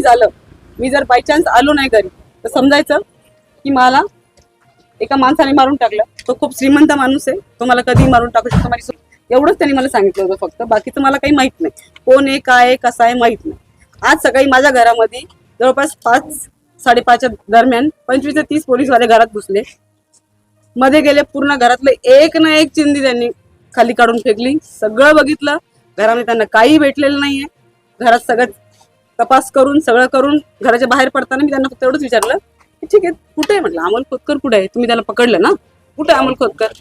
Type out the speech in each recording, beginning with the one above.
झालं. मी जर by chance आलो नाही घरी तर समजायचं की मला एका माणसाने मारून टाकलं. तो खूप श्रीमंत माणूस आहे. तो मला कधी मारून टाकू शकतो. माझी एवढंच त्यांनी मला सांगितलं होतं फक्त. बाकीचं मला काही माहीत नाही. कोण आहे काय आहे कसं आहे माहीत नाही. आज सकाळी माझ्या घरामध्ये जवळपास पाच साडेपाचच्या दरम्यान पंचवीस ते तीस पोलीसवाले घरात घुसले. मध्ये गेले पूर्ण घरातलं एक ना एक चिंदी त्यांनी खाली काढून फेकली. सगळं बघितलं. घरामध्ये त्यांना काही भेटलेलं नाहीये. घरात सगळं तपास करून सगळं करून घराच्या बाहेर पडताना मी त्यांना फक्त एवढंच विचारलं की ठीक आहे कुठे आहे म्हटलं? अमोल खोतकर कुठे आहे? तुम्ही त्याला पकडलं ना? कुठे आहे अमोल खोतकर?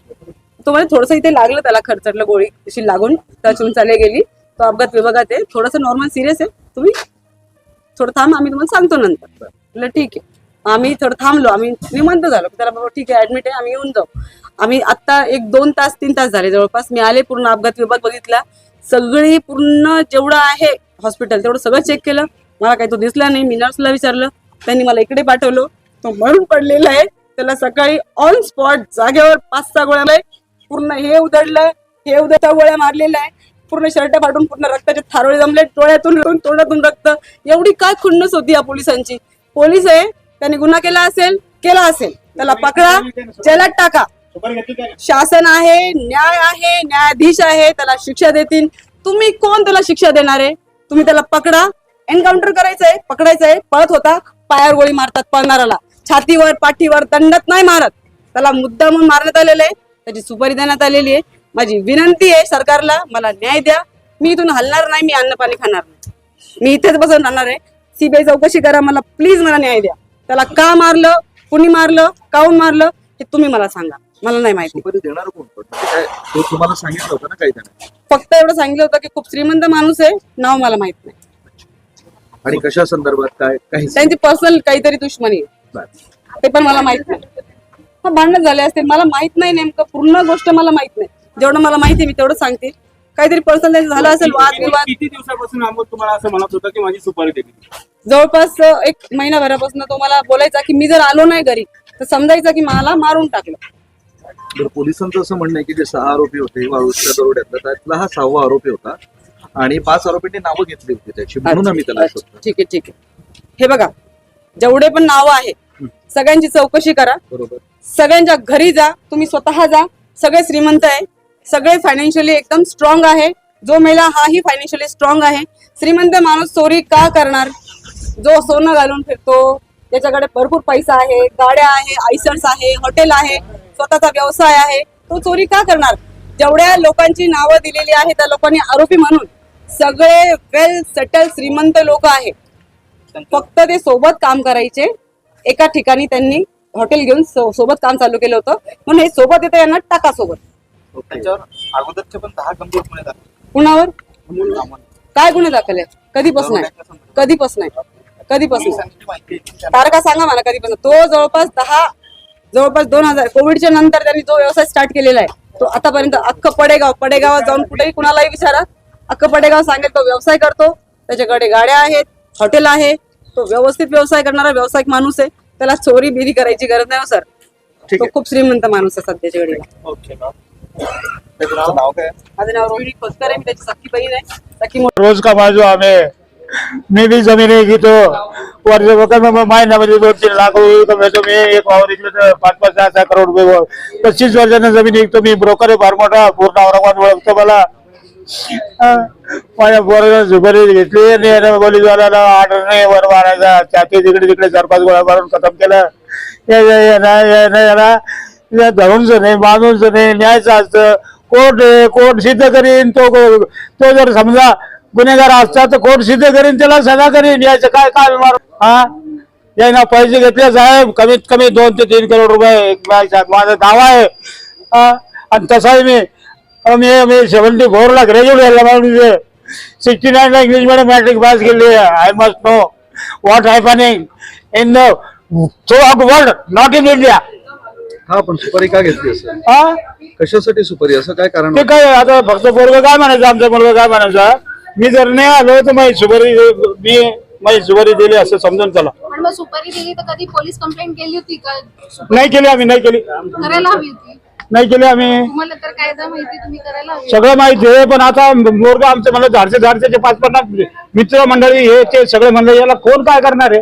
तो म्हणजे थोडंसं इथे लागलं त्याला खरचटलं गोळी अशी लागून त्याची चाले गेली. तो अपघात विभागात आहे. थोडंसं नॉर्मल सिरियस आहे. तुम्ही थोडं थांब आम्ही तुम्हाला सांगतो नंतर. म्हटलं ठीक आहे. आम्ही थोडं थांबलो. आम्ही निमंत झालो. त्याला बाबा ठीक आहे ऍडमिट आहे. आम्ही येऊन जाऊ. आम्ही आता एक दोन तास तीन तास झाले जवळपास. मी आले पूर्ण अपघात विभाग बघितला. सगळी पूर्ण जेवढं आहे हॉस्पिटल तेवढं सगळं चेक केलं. मला काही तो दिसला नाही. मी नर्सला विचारलं. त्यांनी मला इकडे पाठवलं. तो मरून पडलेला आहे. त्याला सकाळी ऑन स्पॉट जागेवर पाच सहा गोळ्या पूर्ण हे उधडलं हे उधळता गोळ्या मारलेल्या आहे. पूर्ण शर्ट फाटून पूर्ण रक्ताचे थारोळे जमले. डोळ्यातून तोंडातून रक्त. एवढी काय खुन्नस होती या पोलिसांची. पोलीस आहे. त्यांनी गुन्हा केला असेल केला असेल. त्याला पकडा. जेलात टाका. शासन आहे न्याय आहे न्यायाधीश आहे. त्याला शिक्षा देतील. तुम्ही कोण त्याला शिक्षा देणार आहे? तुम्ही त्याला पकडा. एन्काउंटर करायचंय पकडायचंय पळत होता पायावर गोळी मारतात पळणाराला छातीवर पाठीवर दंडत नाही मारत. त्याला मुद्दा म्हणून मारण्यात आलेलं आहे. त्याची सुपारी देण्यात आलेली आहे. माझी विनंती आहे सरकारला मला न्याय द्या. मी इथून हलणार नाही मी अन्न पाणी खाणार नाही. मी इथेच बसून राहणार आहे. सीबीआय चौकशी करा मला प्लीज मला न्याय द्या. त्याला का मारलं कुणी मारलं काऊन मारलं हे तुम्ही मला सांगा. मला नाही माहिती. देणार कोण? पण म्हणजे काय तो तुम्हाला सांगितलं होतं ना काही त्याने फक्त एवढं सांगितलं होतं की खूप श्रीमंत माणूस आहे नाव मला माहीत नाही. आणि कशा संदर्भात काय काही त्यांची पर्सनल काहीतरी दुश्मनी. आहे ते पण मला माहीत नाही. हा भांडण झाले असतील मला माहीत नाही नेमकं. पूर्ण गोष्ट मला माहीत नाही. जेवढं मला माहिती आहे मी तेवढं सांगते. काहीतरी पर्सनल त्यांचं झालं असेल वाद विवाद. किती दिवसापासून अमोल तुम्हाला असं म्हणत होतं की माझी सुपारी दिली जवळपास एक महिनाभरापासून तो मला बोलायचा की मी जर आलो नाही घरी तर समजायचं की मला मारून टाकलं. बरं, पोलिसांचं असं म्हणणं आहे की जे सहा आरोपी होते वाळूच्या दरोड्यातला त्यातला हा सहावा आरोपी होता. आणि पाच आरोपींनी नावं घेतली होती त्याची. म्हणून आम्ही त्याला शोधतो ठीक आहे ठीक आहे. हे बघा जेवढे पण नावं आहे सगळ्यांची चौकशी करा. बरोबर. सगळ्यांच्या घरी जा तुम्ही स्वतः जा सगळे श्रीमंत आहे सगळे फायनान्शियली एकदम स्ट्रॉंग आहे जो महिला हाही फायनान्शियली स्ट्रॉंग आहे. श्रीमंत माणूस चोरी का करणार? जो सोनं घालून फिरतो ज्याच्याकडे भरपूर पैसा आहे गाड्या आहे आयसर्स आहे हॉटेल आहे स्वतःचा व्यवसाय आहे तो चोरी का करणार? जेवढ्या लोकांची नावं दिलेली आहे त्या लोकांनी आरोपी म्हणून सगळे वेल सेटल श्रीमंत लोक आहेत. फक्त ते सोबत काम करायचे. एका ठिकाणी त्यांनी हॉटेल घेऊन सो- सोबत काम चालू केलं होतं. म्हणून हे सोबत येतं यांना टाका सोबत. त्याच्यावर अगोदरचे पण दहा गंभीर गुन्हे दाखल कुणावर. काय गुन्हे दाखल आहेत? कधीपासून आहे कधीपासून आहे कधीपासून आहे? पोलिसांची माहिती आहे. की तारखा सांगा मला कधीपासून? तो जवळपास दहा जवळपास दोन हजार कोविडच्या नंतर त्यांनी जो व्यवसाय स्टार्ट केलेला आहे तो आतापर्यंत अख्खं पडेगाव पडेगावात जाऊन कुठेही कुणालाही विचारा. अख्खं पडेगाव सांगेल तो व्यवसाय करतो. त्याच्याकडे गाड्या आहेत हॉटेल आहे. तो व्यवस्थित व्यवसाय करणारा व्यावसायिक माणूस आहे. त्याला चोरी बिरी करायची गरज नाही हो सर. ठीक तो आहे खूप श्रीमंत माणूस आहे सध्याच्या घडीला. Okay ma'am. ते तुमचं नाव काय? माझं नाव रोहिणी खोतकर आहे. मी त्याची सख्खी बहीण आहे. सख्खी मोठी रोज कमाजो आम्ही मी बी जमिनी घेतो. वर्ष महिन्यामध्ये दोन तीन लाख रुपये कमवतो मी एक वावर इकलं तर पाच पाच सहा सहा करोड रुपये पस्तीस वर्षानं जमीन विकतो. मी ब्रोकर आहे फार मोठा. पूर्ण औरंगाबाद ओळखतो मला. माझ्या पोरानं सुपारी घेतली आणि यानं पोलीसवाल्याला ऑर्डर नाही वर मारायचा छाती तिकडे तिकडे चार पाच गोळा मारून खतम केलं. याला या धरूनच नाही बांधूनच नाही न्यायचं असतं. कोर्ट कोर्ट सिद्ध करीन तो तो जर समजा गुन्हेगार असता तर कोर्ट सिद्ध करीन त्याला सजा करीन यायचं काय काय मार हा? ना पैसे घेतले साहेब कमीत कमी दोन ते तीन करोड रुपये माझा दावा आहे. आणि तसाही मी मी मी सेव्हन्टी फोरला ग्रॅज्युएट झाला माणूस सिक्स्टी नाईनला इंग्लिश मीडियम मॅट्रिक पास केली I must know what happening in the throughout world not in India हा पण सुपारी का घेतली असं? हा? कशासाठी सुपारी? असं काय कारण ते? काय आता फक्त पोरग काय म्हणायचं? आमचा मुलगा काय म्हणायचा? मी जर नाही आलो तर माझी सुपारी मी माझी सुपारी दिली असं समजून चला. सुपारी दिली तर कधी पोलीस कंप्लेंट केली होती का? नाही केली आम्ही नाही केली. करायला हवी होती. नाही केले आम्ही. तुम्हाला तर कायदा माहिती तुम्ही करायला हवी. सगळं माहिती आहे पण आता मोर्ग आमचं मला झाडचे झाडचे पाच पन्नास मित्र मंडळी हे ते सगळे म्हणलं याला कोण काय करणार आहे?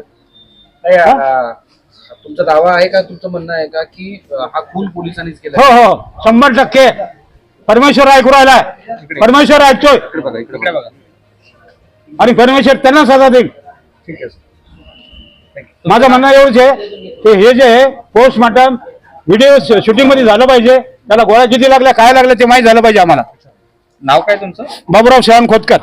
नाही, तुमचा दावा आहे का तुमचं म्हणणं आहे का की अं, हा खून पोलिसांनीच केला? हो हो शंभर टक्के. परमेश्वर ऐकू राहिलाय. परमेश्वर ऐकतोय. इकडे बघा इकडे बघा. आणि परमेश्वर त्यांना सजा देईल. ठीक आहे माझं म्हणणं एवढंच आहे की हे जे आहे पोस्टमॉर्टम व्हिडिओ शूटिंगमध्ये झालं पाहिजे. त्याला गोळ्या किती लागल्या काय लागल्या ते माहीत झालं पाहिजे आम्हाला. नाव काय तुमचं? बाबूराव शहान खोतकर.